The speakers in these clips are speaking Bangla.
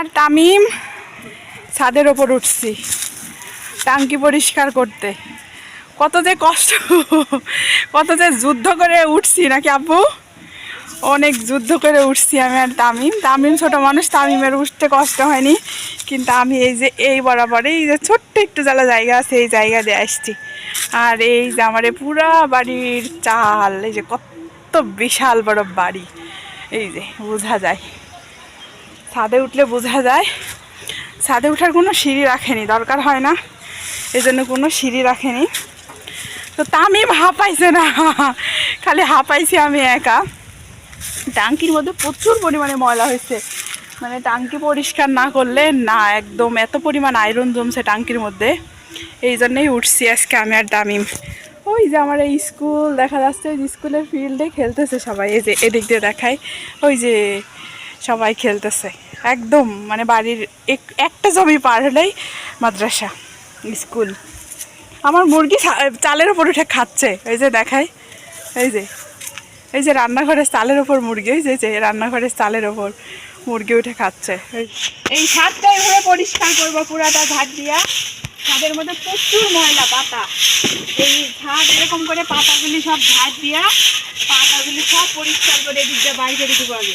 আর তামিম ছাদের ওপর উঠছি টাঙ্কি পরিষ্কার করতে। কত যে কষ্ট, কত যে যুদ্ধ করে উঠছি নাকি আপু অনেক যুদ্ধ করে উঠছি আমি আর তামিম। তামিম ছোট মানুষ, তামিমের উঠতে কষ্ট হয়নি। কিন্তু আমি এই যে, এই বরাবর, এই যে ছোট্ট একটু জ্বালা জায়গা আছে, এই জায়গা দিয়ে আসছি। আর এই যে আমার পুরা বাড়ির চাল, এই যে কত বিশাল বড় বাড়ি, এই যে বোঝা যায়। ছাদে উঠলে বোঝা যায়। ছাদে ওঠার কোনো সিঁড়ি রাখেনি, দরকার হয় না। এই জন্য কোনো সিঁড়ি রাখেনি। তো তামিম হাঁপাইছে না, খালি হাঁপাইছি আমি একা। টাঙ্কির মধ্যে প্রচুর পরিমাণে ময়লা হয়েছে। মানে টাঙ্কি পরিষ্কার না করলে না, একদম এত পরিমাণ আয়রন জমছে টাঙ্কির মধ্যে। এই জন্যই উঠছি আজকে আমি আর তামিম। ওই যে আমার এই স্কুল দেখা যাচ্ছে ওই স্কুলের ফিল্ডে খেলতেছে সবাই। এই যে এদিক দিয়ে দেখায় ওই যে সবাই খেলতেছে। একদম মানে বাড়ির এক- একটা জমি পার হলেই মাদ্রাসা, স্কুল। আমার মুরগি চালের ওপর উঠে খাচ্ছে, এই যে দেখায় এই যে এই যে রান্নাঘরের চালের ওপর মুরগি, এই যে রান্নাঘরের চালের ওপর মুরগি উঠে খাচ্ছে। এই- ছাদটা এভাবে পরিষ্কার করব, পুরাটা ঝাড় দিয়া। ছাদের মধ্যে প্রচুর ময়লা, পাতা। এই ছাদ এরকম করে পাতাগুলি সব ঝাড় দিয়া, পাতাগুলি সব পরিষ্কার করে দিয়ে বাইরে দিব আগে।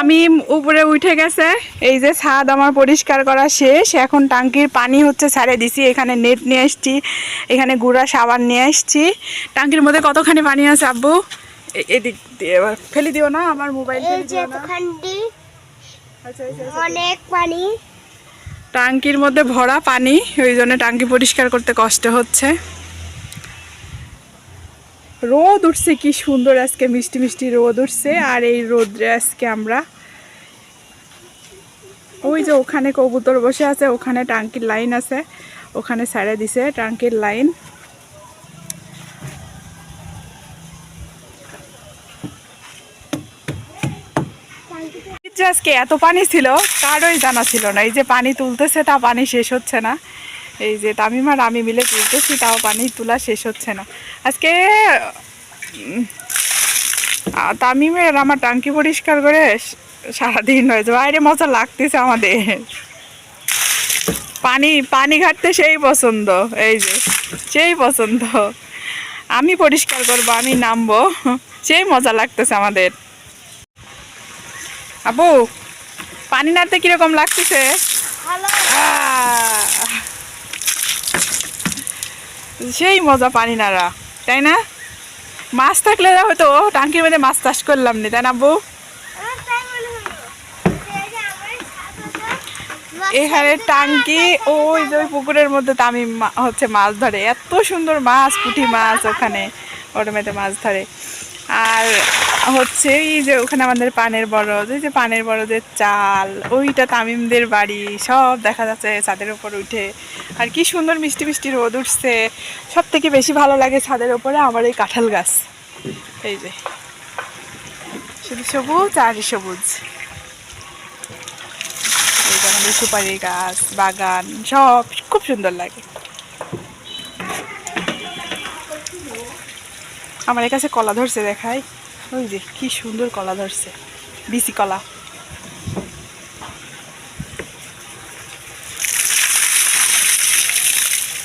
তামিম উপরে উঠে গেছে। এই যে ছাদ আমার পরিষ্কার করা শেষ। এখন টাঙ্কির পানি হচ্ছে ছাড়ে দিছি। এখানে নেট নিয়ে এসছি এখানে গুঁড়া সাবান নিয়ে এসছি টাঙ্কির মধ্যে কতখানি পানি আছে আব্বু? এদিক দিয়ে এবার ফেলে দিও না আমার মোবাইল ফেলে দিও না। এতখানি আচ্ছা, আচ্ছা, আচ্ছা। অনেক পানি। টাঙ্কির মধ্যে ভরা পানি ওই জন্য টাঙ্কি পরিষ্কার করতে কষ্ট হচ্ছে। রোদ উঠছে, কি সুন্দর আজকে মিষ্টি মিষ্টি রোদ উঠছে। আর এই রোদ্রে আজকে আমরা ওই যে ওখানে কবুতর বসে আছে, ওখানে টাঙ্কির লাইন আছে, ওখানে ছেড়ে দিছে টাঙ্কির লাইন। আজকে এত পানি ছিল, কারোই জানা ছিল না, এই যে পানি তুলতেছে তা পানি শেষ হচ্ছে না। এই যে তামিম আর আমি মিলে তুলতেছি তাও পানি তোলা শেষ হচ্ছে না। আজকে তামিমের আমার টাঙ্কি পরিষ্কার করে সারাদিন হয়েছে বাইরে মজা লাগতেছে আমাদের। পানি পানি ঘাটতে সেই পছন্দ এই যে সেই পছন্দ। আমি পরিষ্কার করব আমি নামবো সেই মজা লাগতেছে আমাদের। আপু পানি নাড়তে কীরকম লাগতেছে! সেই মজা পানি নাড়া তাই না? মাছ থাকলে হয়তো টাঙ্কির মধ্যে মাছ চাষ করলাম না, তাই না ছাতা এখানে টাঙ্কি, ওই যে পুকুরের মধ্যে তামি হচ্ছে মাছ ধরে, এত সুন্দর মাছ, পুঁটি মাছ ওখানে ওরমেতে মাছ ধরে। আর হচ্ছে এই যে ওখানে আমাদের পানের বরজ ওই যে পানের বরজের চাল, ওইটা তামিমদের বাড়ি, সব দেখা যাচ্ছে ছাদের উপর উঠে। আর কি সুন্দর মিষ্টি মিষ্টি রোদ উঠছে। সব থেকে বেশি ভালো লাগে ছাদের উপরে আমার এই কাঁঠাল গাছ। এই যে। শুধু সবুজ আর সবুজ। এই যে আমাদের সুপারি গাছ, বাগান, সব খুব সুন্দর লাগে। আমার কাছে কলা ধরছে, দেখাই। ওই যে, কি সুন্দর কলা ধরছে। বিসি কলা।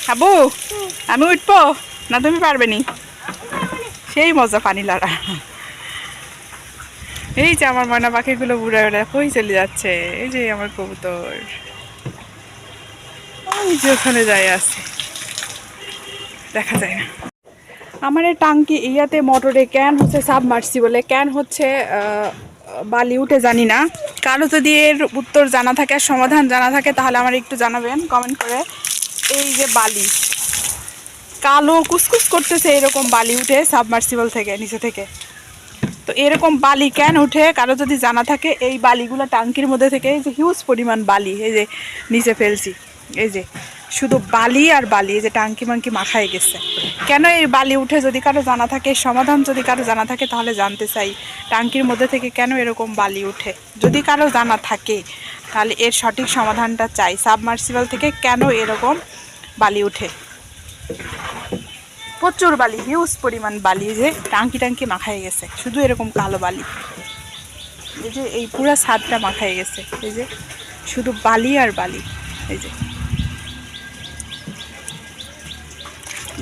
আবু, আমি উঠবো? না, তুমি পারবে নি? সেই মজা পানি লড়া। এই যে আমার ময়না পাখিগুলো বুড়া বুড়া কই চলে যাচ্ছে? এই যে আমার কবুতর। ওই যে ওখানে যায় আছে। দেখা যায় না। আমার এই টাঙ্কি ইয়াতে মোটরে ক্যান হচ্ছে সাবমার্সিবলে ক্যান হচ্ছে বালি, উঠে জানি না। কারও যদি এর উত্তর জানা থাকে আর সমাধান জানা থাকে, তাহলে আমার একটু জানাবেন কমেন্ট করে। এই যে বালি। কালো কুসকুস করতেছে এরকম বালি উঠে সাবমার্সিবল থেকে, নিচে থেকে। তো এরকম বালি ক্যান উঠে, কারও যদি জানা থাকে, এই বালিগুলো টাঙ্কির মধ্যে থেকে, এই যে হিউজ পরিমাণ বালি, এই যে নিচে ফেলছি, এই যে। শুধু বালি আর বালি, এই যে টাঙ্কি মাঙ্কি মাখায় গেছে। কেন এই বালি উঠে যদি কারও জানা থাকে সমাধান যদি কারও জানা থাকে, তাহলে জানতে চাই টাঙ্কির মধ্যে থেকে কেন এরকম বালি উঠে। যদি কারও জানা থাকে, তাহলে এর সঠিক সমাধানটা চাই। সাবমার্সিবল থেকে কেন এরকম বালি উঠে? প্রচুর বালি, হিউজ পরিমাণ বালি যে টাঙ্কি টাঙ্কি মাখায় গেছে। শুধু এরকম কালো বালি। এই যে এই পুরো ছাদটা মাখায় গেছে। এই যে শুধু বালি আর বালি। এই যে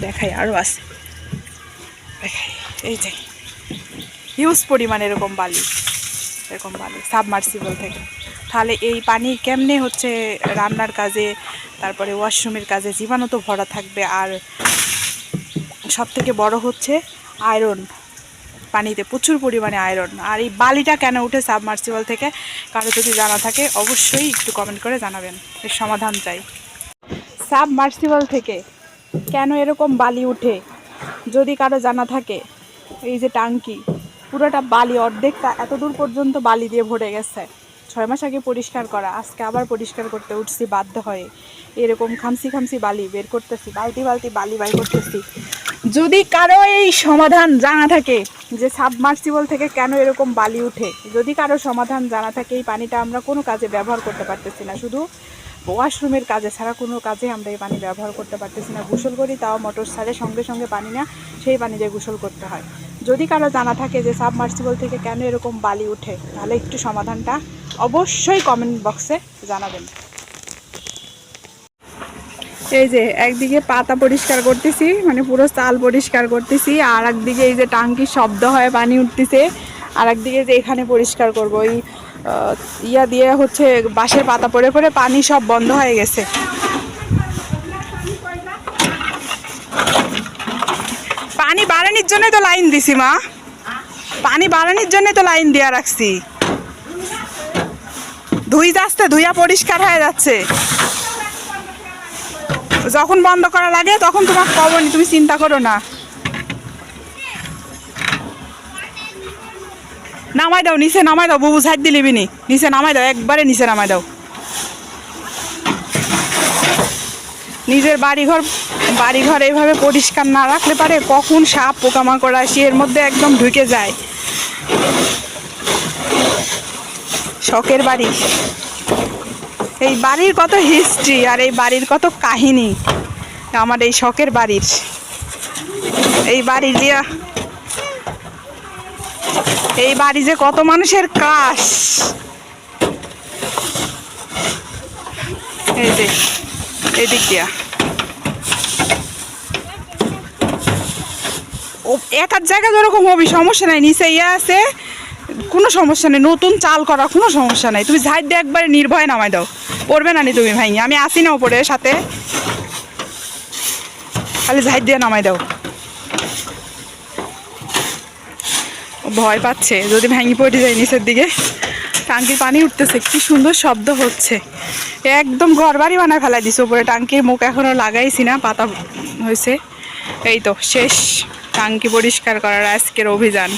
দেখাই আরও আছে। দেখাই, এই যে। হিউজ পরিমাণ এরকম বালি এরকম বালি সাবমার্সিবল থেকে। তাহলে এই পানি কেমনে হচ্ছে রান্নার কাজে, তারপরে ওয়াশরুমের কাজে? জীবাণু তো ভরা থাকবে। আর সব থেকে বড় হচ্ছে আয়রন পানিতে প্রচুর পরিমাণে আয়রন আর এই বালিটা কেন উঠে সাবমার্সিবল থেকে? কারও যদি জানা থাকে, অবশ্যই একটু কমেন্ট করে জানাবেন। এর সমাধান চাই। সাবমার্সিবল থেকে কেন এরকম বালি উঠে? যদি কারও জানা থাকে, এই যে টাঙ্কি, পুরোটা বালি, অর্ধেকটা এত দূর পর্যন্ত বালি দিয়ে ভরে গেছে। ছয় মাস আগে পরিষ্কার করা, আজকে আবার পরিষ্কার করতে উঠছি, বাধ্য হয়ে। এরকম খামসি খামসি বালি বের করতেছি, বালতি বালতি বালি বাই করতেছি। যদি কারও এই সমাধান জানা থাকে, যে সাবমার্সিবল থেকে কেন এরকম বালি উঠে? যদি কারও সমাধান জানা থাকে, এই পানিটা আমরা কোনো কাজে ব্যবহার করতে পারতেছি না। শুধু ওয়াশরুমের কাজে ছাড়া কোনো কাজে আমরা এই পানি ব্যবহার করতে পারতেছি না। গোসল করি তাও মোটর ছাড়ে সঙ্গে সঙ্গে পানি না সেই পানি দিয়ে গোসল করতে হয়। যদি কারও জানা থাকে যে সাবমার্সিবল থেকে কেন এরকম বালি উঠে তাহলে একটু সমাধানটা অবশ্যই কমেন্ট বক্সে জানাবেন। এই যে একদিকে পাতা পরিষ্কার করতেছি মানে পুরো চাল পরিষ্কার করতেছি আর একদিকে এই যে টাঙ্কির শব্দ হয় পানি উঠতেছে আর একদিকে যে এখানে পরিষ্কার করব ওই আহ, ইয়া দিয়ে হচ্ছে বাঁশের পাতা পড়ে পড়ে পানি সব বন্ধ হয়ে গেছে। পানি বাড়ানির জন্যই তো লাইন দিছি, মা। পানি বাড়ানির জন্যই তো লাইন দেওয়া রাখছি। ধুই যাচ্ছে, ধুইয়া পরিষ্কার হয়ে যাচ্ছে। যখন বন্ধ করা লাগে, তখন তোমার খবর তুমি চিন্তা করো না। নামাই দাও, নিচে নামাই দাও, বুবু সাইড দিলিবি নি নিচে নামাই দাও, একবারে নিচে নামাই দাও। নিজের বাড়িঘর বাড়িঘর এইভাবে পরিষ্কার না রাখলে পারে কখন সাপ পোকামাকড় আসি, এর মধ্যে একদম ঢুকে যায়। শখের বাড়ি। এই বাড়ির কত হিস্ট্রি আর এই বাড়ির কত কাহিনী। আমার এই শখের বাড়ির। এই বাড়ি দিয়া এই বাড়ি যে কত মানুষের কাশ। এই যে, এদিক দিয়া। এক আধ জায়গা যেরকম হবি, সমস্যা নাই, নিচে ইয়ে আছে, কোনো সমস্যা নেই, নতুন চাল করা কোনো সমস্যা নাই। তুমি ঝাড় দিয়ে একবারে নির্ভয় নামাই দাও। পড়বে না নি তুমি ভাই আমি আসি না ওপরে সাথে। খালি ঝাড় দিয়ে নামাই দাও। ভয় পাচ্ছে, যদি ভেঙে পড়ে যায় নিচের দিকে। টাঙ্কির পানি উঠতেছে, কি সুন্দর শব্দ হচ্ছে। একদম ঘর বাড়ি বানায় ফেলাই দিছে উপরে, টাঙ্কির মুখ এখনও লাগাইছি না, পাতা হয়েছে। এই তো, শেষ। টাঙ্কি পরিষ্কার করার আজকের অভিযান।